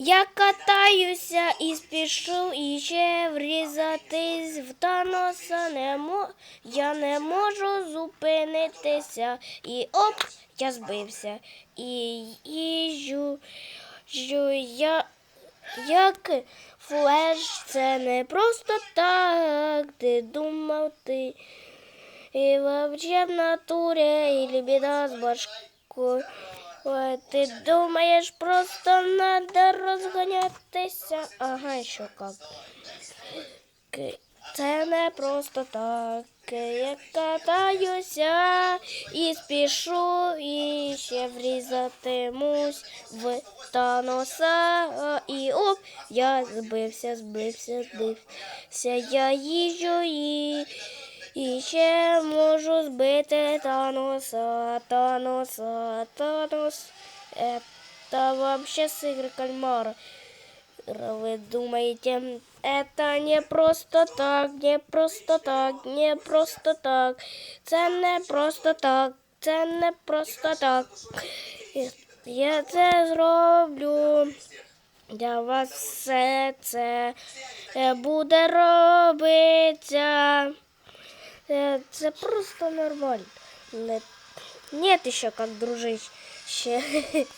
Я катаюся і спішу іще врізатись в Таноса не мо... Я не можу зупинитися. І оп, я збився. І їжджу, я як флеш, це не просто так, ти думав ти. І вообще в натурі, і біда з башкою. Ой, Ти думаєш, просто надо розганятися. Ага, що як. Це не просто так. Я катаюся і спішу, і ще врізатимусь в Таноса. І оп, я збився, збився, збився. Я їжджу і, і ще можу збити Таноса, Таноса, Танос. Это вообще с игры кальмара. Вы думаете, это не просто так, не просто так, не просто так. Це просто так, це просто так. Я це зроблю. Для вас все це буде робитися. Е, Це просто нормально. Не... Нет еще как дружище.